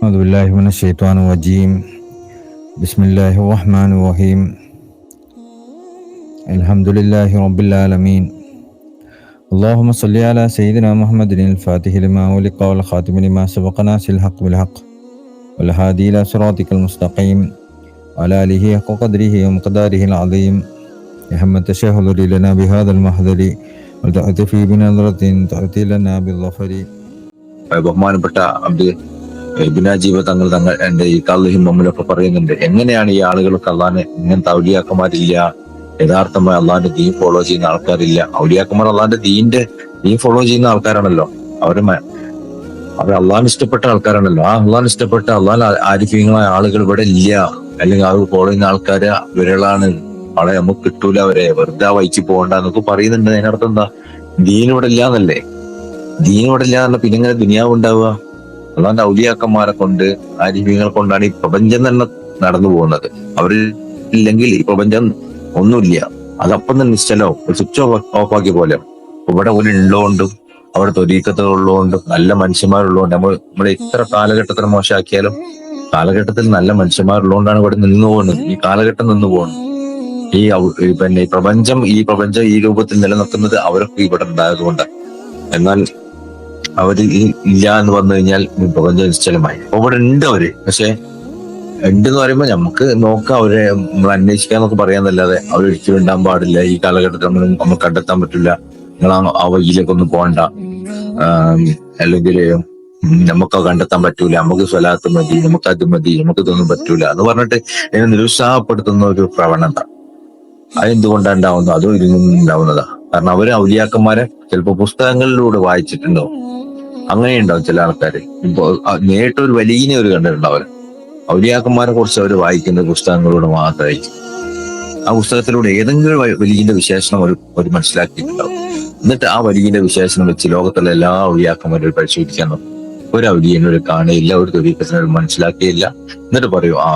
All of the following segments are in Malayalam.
أعوذ بالله من الشيطان الرجيم بسم الله الرحمن الرحيم الحمد لله رب العالمين اللهم صل على سيدنا محمد الفاتح لما ولق والخاتم لما سبق ناصر الحق بالحق والهادي إلى صراطك المستقيم وعلى آله حق قدره ومقداره العظيم يا همة الشهر لنا بهذا المحضر وتأتي بنظرة تأتي لنا بالظفر ബഹുമാനപ്പെട്ട അബ്ദു ബിനാജീബ തങ്ങൾ തങ്ങൾ എന്റെ ഈ കള്ളിഹിം മമ്മിലൊക്കെ പറയുന്നുണ്ട്. എങ്ങനെയാണ് ഈ ആളുകൾക്ക് അള്ളാനെ ഇങ്ങനത്തെ ഔലിയാക്കന്മാരില്ല? യഥാർത്ഥമായി അള്ളാന്റെ ദീൻ ഫോളോ ചെയ്യുന്ന ആൾക്കാരില്ല. ഔലിയാക്കന്മാർ അള്ളാന്റെ ദീന്റെ ദീൻ ഫോളോ ചെയ്യുന്ന ആൾക്കാരാണല്ലോ. അവർ അവർ അള്ളാഹിന് ഇഷ്ടപ്പെട്ട ആൾക്കാരാണല്ലോ. ആ അള്ളാഹിന് ഇഷ്ടപ്പെട്ട അള്ളാഹിന് ആരിഫീങ്ങളായ ആളുകൾ ഇവിടെ ഇല്ല. അല്ലെങ്കിൽ അവർ ഫോളോ ചെയ്യുന്ന ആൾക്കാര് വിരളാണ്. അവളെ നമുക്ക് കിട്ടൂല അവരെ. വെറുതെ വഹിച്ചു പോകണ്ട എന്നൊക്കെ പറയുന്നുണ്ട്. അതിനർത്ഥം എന്താ? ദീൻ ഇവിടെ ഇല്ലാന്നല്ലേ? ദീൻ ഇവിടെ ഇല്ലാന്നല്ല പിന്നെ എങ്ങനെ ദുനിയാവ് ഉണ്ടാവുക? അള്ളാന്റെ ഔലിയാക്കന്മാരെ കൊണ്ട് ആരിഫ്യങ്ങളെ കൊണ്ടാണ് ഈ പ്രപഞ്ചം തന്നെ നടന്നു പോകുന്നത്. അവർ ഇല്ലെങ്കിൽ ഈ പ്രപഞ്ചം ഒന്നുമില്ല. അതപ്പം തന്നെ ഒരു സ്വിച്ച് ഓഫ് ആക്കിയ പോലെ. ഇവിടെ ഒരു ഉള്ളതുകൊണ്ടും അവിടെ തൊരീക്കത്തുകൾ ഉള്ളതുകൊണ്ടും നല്ല മനുഷ്യന്മാരുള്ളതുകൊണ്ട് നമ്മൾ നമ്മുടെ ഇത്ര കാലഘട്ടത്തിൽ മോശമാക്കിയാലും കാലഘട്ടത്തിൽ നല്ല മനുഷ്യന്മാരുള്ളതുകൊണ്ടാണ് ഇവിടെ നിന്നു പോകുന്നത്. ഈ കാലഘട്ടം നിന്നു പോകുന്നത്. ഈ പിന്നെ പ്രപഞ്ചം ഈ പ്രപഞ്ചം ഈ രൂപത്തിൽ നിലനിർത്തുന്നത് അവരൊക്കെ ഇവിടെ ഉണ്ടായതുകൊണ്ട് എന്നാൽ അവർ ഇല്ല എന്ന് പറഞ്ഞു കഴിഞ്ഞാൽ പ്രപഞ്ചം നിശ്ചലമായി അവിടെ ഉണ്ട് അവർ. പക്ഷെ ഉണ്ട് എന്ന് പറയുമ്പോ നമുക്ക് നോക്കാം അവരെ നമ്മൾ അന്വേഷിക്കാന്നൊക്കെ പറയാന്നല്ലാതെ അവർ ഒരിക്കലും ഉണ്ടാകാൻ പാടില്ല. ഈ കാലഘട്ടത്തിൽ നമ്മൾ നമുക്ക് കണ്ടെത്താൻ പറ്റില്ല. നിങ്ങൾ ആ- വഴിയിലേക്ക് ഒന്നും പോകണ്ട അല്ലെങ്കിൽ നമുക്ക് കണ്ടെത്താൻ പറ്റൂല. നമുക്ക് സ്വലാത്ത് മതി നമുക്ക് അത് മതി നമുക്ക് ഇതൊന്നും പറ്റൂല എന്ന് പറഞ്ഞിട്ട് എന്നെ നിരുത്സാഹപ്പെടുത്തുന്ന ഒരു പ്രവണത. അതെന്തുകൊണ്ടാണ് ഉണ്ടാവുന്നത്? അതും ഇതിൽ നിന്നും ഉണ്ടാവുന്നതാ. കാരണം അവർ ഔലിയാക്കന്മാരെ ചിലപ്പോ പുസ്തകങ്ങളിലൂടെ വായിച്ചിട്ടുണ്ടാവും അങ്ങനെയുണ്ടാവും ചില ആൾക്കാര്. ഇപ്പൊ നേരിട്ട് ഒരു വലിയ ഒരു കണ്ടിട്ടുണ്ടാവും ഔലിയാക്കന്മാരെ കുറിച്ച് അവർ വായിക്കുന്ന പുസ്തകങ്ങളിലൂടെ മാത്രമായിരിക്കും. ആ പുസ്തകത്തിലൂടെ ഏതെങ്കിലും വലിയ വലിയന്റെ വിശേഷണം ഒരു ഒരു മനസ്സിലാക്കിയിട്ടുണ്ടാവും. എന്നിട്ട് ആ വലിയന്റെ വിശേഷണം വെച്ച് ലോകത്തുള്ള എല്ലാ ഔലിയാക്കന്മാരും പരിശോധിക്കാൻ നോക്കും. ഒരു ഔലിയനെ ഒരു കാണുകയില്ല ഒരു തൊരീക്കത്തിനെ മനസ്സിലാക്കിയില്ല എന്നിട്ട് പറയും ആ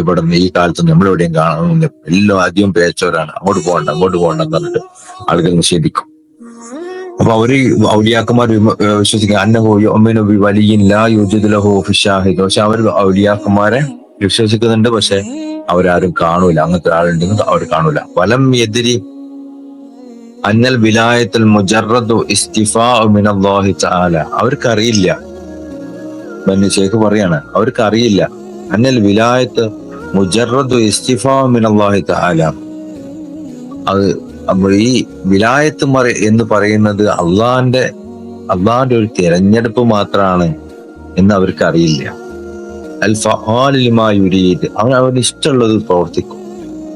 ഇവിടെ ഈ കാലത്ത് നമ്മൾ എവിടെയും കാണുന്നില്ല. എല്ലാം ആദ്യം പേച്ചവരാണ് അങ്ങോട്ട് പോകണ്ട അങ്ങോട്ട് പോകണ്ട എന്ന് പറഞ്ഞിട്ട് ആളുകൾ നിഷേധിക്കും. അപ്പൊ അവർ ഔലിയാക്കന്മാർ വിശ്വസിക്കുക അന്നഹോയോ അമ്മേനോ ബി യോജിതലഹോ ലാ യുജിദ് ലഹു ഫി ഷാഹിദ്. പക്ഷെ അവർ ഔലിയാക്കന്മാരെ വിശ്വസിക്കുന്നുണ്ട് പക്ഷെ അവരാരും കാണൂല. അങ്ങനത്തെ ഒരാളുണ്ടെന്ന് അവർ കാണൂല. വലം എതിരി അന്നൽ വിലായത്തിൽ മുജറദ് ഇസ്തിഫാ അവർക്കറിയില്ല ബന്നി ഷേഖ് പറയാണ് അവർക്ക് അറിയില്ല അന്നൽ വിലായത്ത് മുജറദ് ഇസ്തിഫാ മിനല്ലാഹി തആല. അത് ഈ വിലായത്ത് എന്ന് പറയുന്നത് അള്ളാന്റെ അള്ളാന്റെ ഒരു തിരഞ്ഞെടുപ്പ് മാത്രമാണ് എന്ന് അവർക്ക് അറിയില്ല അൽ ഫാലിമായുരീത് അവൻ അവന് ഇഷ്ടമുള്ളത് പ്രവർത്തിക്കും.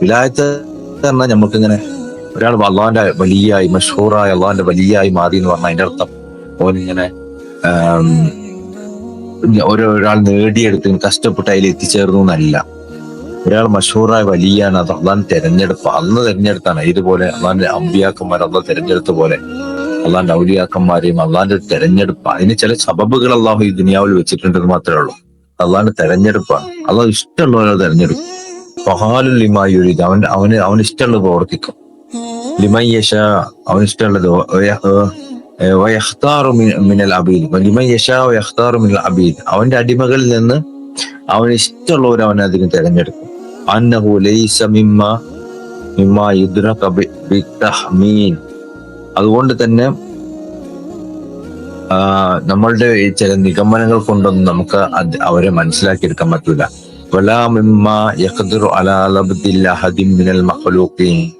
വിലായത്ത് പറഞ്ഞാൽ നമുക്കിങ്ങനെ ഒരാൾ അള്ളാന്റെ വലിയായി മഷൂറായി അള്ളാന്റെ വലിയായി മാറി എന്ന് പറഞ്ഞാൽ അതിന്റെ അർത്ഥം ഓരോ ഒരാൾ നേടിയെടുത്ത് കഷ്ടപ്പെട്ട് അതിൽ എത്തിച്ചേർന്നു എന്നല്ല. ഒരാൾ മഷൂറായ വലിയാണ് അത് അള്ളാൻ തെരഞ്ഞെടുപ്പ് അന്ന് തെരഞ്ഞെടുത്താണ്. ഇതുപോലെ അള്ളാന്റെ അമ്പിയാക്കന്മാർ അള്ള തെരഞ്ഞെടുത്ത പോലെ അള്ളാന്റെ ഔലിയാക്കന്മാരെയും അള്ളാന്റെ തെരഞ്ഞെടുപ്പ് അതിന് ചില സബബുകൾ അള്ളാഹു ഈ ദുനിയാവിൽ വെച്ചിട്ടുണ്ടെന്ന് മാത്രമേ ഉള്ളൂ. അള്ളാന്റെ തെരഞ്ഞെടുപ്പാണ്. അള്ളാഹ് ഇഷ്ടമുള്ളവരെ തെരഞ്ഞെടുക്കും. ഫഹാലുൽ ലിമായുരി അവൻ അവന് അവന് ഇഷ്ടമുള്ളത് പ്രവർത്തിക്കും. ലിമയ്യഷ അവന് ഇഷ്ടമുള്ളത് വയഖ്താറു മിനൽ അബീദ്. ലിമയ്യഷ വയഖ്താറു മിനൽ അബീദ്. അവന്റെ അടിമകളിൽ നിന്ന് അവന് ഇഷ്ടമുള്ളവർ അവൻ അതിന് തിരഞ്ഞെടുക്കും. അന്നഹു ലൈസ മിമ്മ മിമ്മ യുദ്രക ബിത്തഹ്മീൻ അതുകൊണ്ട് തന്നെ നമ്മളുടെ ചില നിഗമനങ്ങൾ കൊണ്ടൊന്നും നമുക്ക് അവരെ മനസ്സിലാക്കിയെടുക്കാൻ പറ്റൂല. വലാ മിമ്മ യഖ്ദിറു അലാ ലബ്ദിൽ മിനൽ മഖ്ലൂഖീൻ.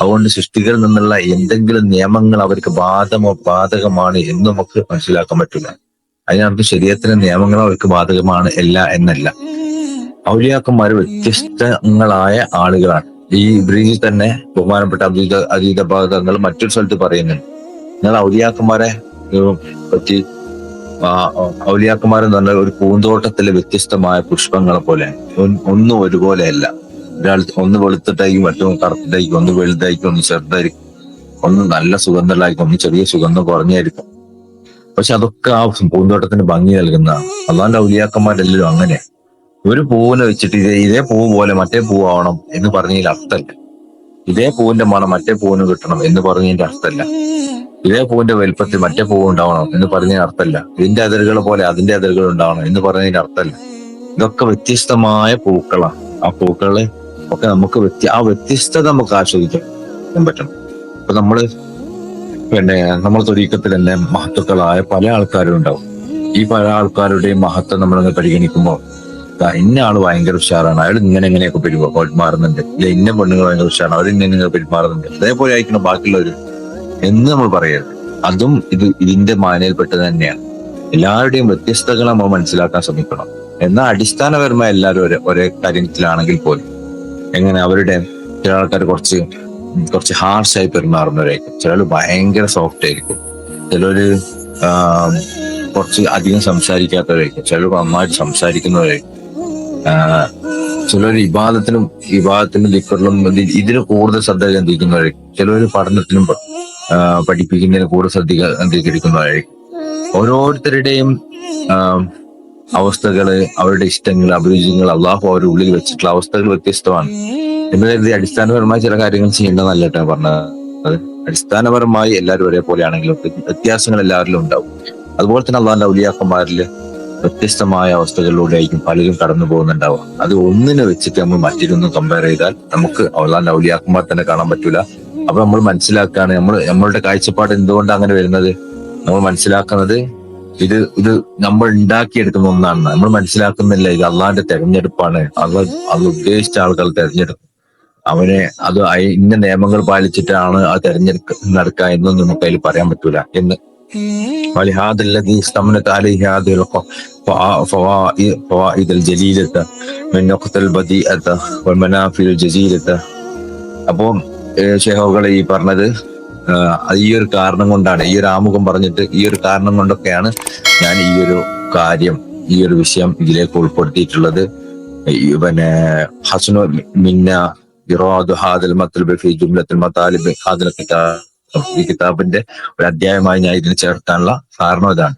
അതുകൊണ്ട് സൃഷ്ടികളിൽ നിന്നുള്ള എന്തെങ്കിലും നിയമങ്ങൾ അവർക്ക് ബാധമോ ബാധകമാണ് എന്ന് നമുക്ക് മനസ്സിലാക്കാൻ പറ്റില്ല. അതിനർത്ഥം ശരീരത്തിന്റെ നിയമങ്ങൾ അവർക്ക് ബാധകമാണ് അല്ല എന്നല്ല. ഔലിയാക്കന്മാർ വ്യത്യസ്തങ്ങളായ ആളുകളാണ്. ഈ ബ്രീജിൽ തന്നെ ബഹുമാനപ്പെട്ട അതീത അതീത ഭാഗങ്ങൾ മറ്റൊരു സ്ഥലത്ത് പറയുന്നുണ്ട്. നിങ്ങൾ ഔലിയാക്കന്മാരെ പറ്റി ഔലിയാക്കന്മാരെന്ന് പറഞ്ഞാൽ ഒരു പൂന്തോട്ടത്തിലെ വ്യത്യസ്തമായ പുഷ്പങ്ങളെ പോലെ ഒന്നും ഒരുപോലെയല്ല. ഒരാൾ ഒന്ന് വെളുത്തിട്ടായിരിക്കും മറ്റൊന്ന് കറുത്തിട്ടായിരിക്കും ഒന്ന് വെളുതായിരിക്കും ഒന്ന് ചെറുതായിരിക്കും. ഒന്ന് നല്ല സുഗന്ധമുള്ളതായിരിക്കും ഒന്ന് ചെറിയ സുഗന്ധം കുറഞ്ഞായിരിക്കും പക്ഷെ അതൊക്കെ ആ പൂന്തോട്ടത്തിന് ഭംഗി നൽകുന്ന അള്ളാന്റെ ഔലിയാക്കന്മാരെല്ലാവരും അങ്ങനെ. ഒരു പൂവിനെ വെച്ചിട്ട് ഇതേ ഇതേ പൂവ് പോലെ മറ്റേ പൂവാവണം എന്ന് പറഞ്ഞതിൽ അർത്ഥമല്ല. ഇതേ പൂവിന്റെ മണം മറ്റേ പൂവിന് കിട്ടണം എന്ന് പറഞ്ഞതിന്റെ അർത്ഥമല്ല. ഇതേ പൂവിന്റെ വലുപ്പത്തിൽ മറ്റേ പൂവ് ഉണ്ടാവണം എന്ന് പറഞ്ഞതിന് അർത്ഥമല്ല. ഇതിന്റെ അതിരുകൾ പോലെ അതിന്റെ അതിരുകൾ ഉണ്ടാവണം എന്ന് പറഞ്ഞതിന്റെ അർത്ഥമല്ല. ഇതൊക്കെ വ്യത്യസ്തമായ പൂക്കളാണ്. ആ പൂക്കളെ ഒക്കെ നമുക്ക് വ്യത്യ ആ വ്യത്യസ്തത നമുക്ക് ആസ്വദിക്കാൻ പറ്റണം. ഇപ്പൊ നമ്മൾ പിന്നെ നമ്മൾ തൊരീക്കത്തിൽ തന്നെ മഹത്വക്കളായ പല ആൾക്കാരും ഉണ്ടാവും. ഈ പല ആൾക്കാരുടെയും മഹത്വം നമ്മളങ്ങ് പരിഗണിക്കുമ്പോൾ ഇന്ന ആൾ ഭയങ്കര ഉഷാറാണ്. അയാൾ ഇങ്ങനെ ഇങ്ങനെയൊക്കെ പെരുമാ പെരുമാറുന്നുണ്ട്. ഇല്ല ഇന്ന പെണ്ണുങ്ങൾ ഭയങ്കര ഉഷാറാണ്. അവർ ഇങ്ങനെ ഇങ്ങനെ പെരുമാറുന്നുണ്ട്. അതേപോലെ ആയിരിക്കണം ബാക്കിയുള്ളവര്. എന്ന് നമ്മൾ പറയരുത്. അതും ഇത് ഇതിന്റെ മാനയിൽപ്പെട്ടത് തന്നെയാണ്. എല്ലാവരുടെയും വ്യത്യസ്തകൾ നമ്മൾ മനസ്സിലാക്കാൻ ശ്രമിക്കണം. എന്നാൽ അടിസ്ഥാനപരമായ എല്ലാവരും ഒരേ ഒരേ കാര്യത്തിലാണെങ്കിൽ പോലും എങ്ങനെ അവരുടെ ചില ആൾക്കാർ കുറച്ച് കുറച്ച് ഹാർഷായി പെരുമാറുന്നവരായിരിക്കും. ചിലർ ഭയങ്കര സോഫ്റ്റ് ആയിരിക്കും. ചിലർ കുറച്ച് അധികം സംസാരിക്കാത്തവരായിരിക്കും. ചിലർ നന്നായിട്ട് സംസാരിക്കുന്നവരായിരിക്കും. ചിലർ വിവാദത്തിനും വിവാദത്തിനും ലിക്കറിലും ഇത് ഇതിന് കൂടുതൽ ശ്രദ്ധ കേന്ദ്രീകരിക്കുന്നവരായിരിക്കും. ചിലർ പഠനത്തിനും പഠിപ്പിക്കുന്നതിന് കൂടുതൽ ശ്രദ്ധ കേന്ദ്രീകരിക്കുന്നവരായിരിക്കും. ഓരോരുത്തരുടെയും അവസ്ഥകൾ അവരുടെ ഇഷ്ടങ്ങൾ അഭിരുചികൾ അള്ളാഹു അവരുടെ ഉള്ളിൽ വെച്ചിട്ടുള്ള അവസ്ഥകൾ വ്യത്യസ്തമാണ്. എന്ന് കരുതി അടിസ്ഥാനപരമായി ചില കാര്യങ്ങൾ ചെയ്യേണ്ടതല്ല കേട്ടോ പറഞ്ഞത്. അടിസ്ഥാനപരമായി എല്ലാവരും ഒരേപോലെയാണെങ്കിലും വ്യത്യാസങ്ങൾ എല്ലാവരിലും ഉണ്ടാവും. അതുപോലെ തന്നെ അള്ളാഹിന്റെ ഔലിയാക്കന്മാരിൽ വ്യത്യസ്തമായ അവസ്ഥകളിലൂടെ ആയിരിക്കും പലരും കടന്നു പോകുന്നുണ്ടാവുക. അത് ഒന്നിനെ വെച്ചിട്ട് നമ്മൾ മറ്റൊന്നും കമ്പയർ ചെയ്താൽ നമുക്ക് അള്ളാഹിന്റെ ഔലിയാക്കന്മാർ തന്നെ കാണാൻ പറ്റൂല. അപ്പൊ നമ്മൾ മനസ്സിലാക്കുകയാണ് നമ്മൾ നമ്മളുടെ കാഴ്ചപ്പാട് എന്തുകൊണ്ട് അങ്ങനെ വരുന്നത്? നമ്മൾ മനസ്സിലാക്കുന്നത് ഇത് ഇത് നമ്മൾ ഉണ്ടാക്കിയെടുക്കുന്ന ഒന്നാണ് നമ്മൾ മനസ്സിലാക്കുന്നില്ല ഇത് അള്ളാഹിന്റെ തെരഞ്ഞെടുപ്പാണ് അള്ള അത് ഉദ്ദേശിച്ച ആളുകൾ തെരഞ്ഞെടുക്കും അവനെ അത് അയ- ഇന്ന നിയമങ്ങൾ പാലിച്ചിട്ടാണ് ആ തെരഞ്ഞെടുക്ക നടക്കുക എന്നൊന്നും നമുക്ക് അതിൽ പറയാൻ പറ്റൂല എന്ന് ولهذا الذي استمنت عليه هذه الق- فوا- فوائد فوائد الجليلة من نقطة البديئة والمنافع الجزيلة അപ്പം ഷെഹോകളെ ഈ പറഞ്ഞത് ആഹ് അത് ഈ ഒരു കാരണം കൊണ്ടാണ് ഈ ഒരു ആമുഖം പറഞ്ഞിട്ട് ഈ ഒരു കാരണം കൊണ്ടൊക്കെയാണ് ഞാൻ ഈ ഒരു കാര്യം ഈ ഒരു വിഷയം ഇതിലേക്ക് ഉൾപ്പെടുത്തിയിട്ടുള്ളത്. പിന്നെ ഹസനു മിന്ന ഇറാദു ഹാദൽ മത്ലബ് ഫി ജുംലത്തുൽ മതാലിബ് ഹാദൽ കിതാബ് ഈ കിതാബിന്റെ ഒരു അധ്യായമായി ഞാൻ ഇതിന് ചേർക്കാനുള്ള കാരണം ഇതാണ്.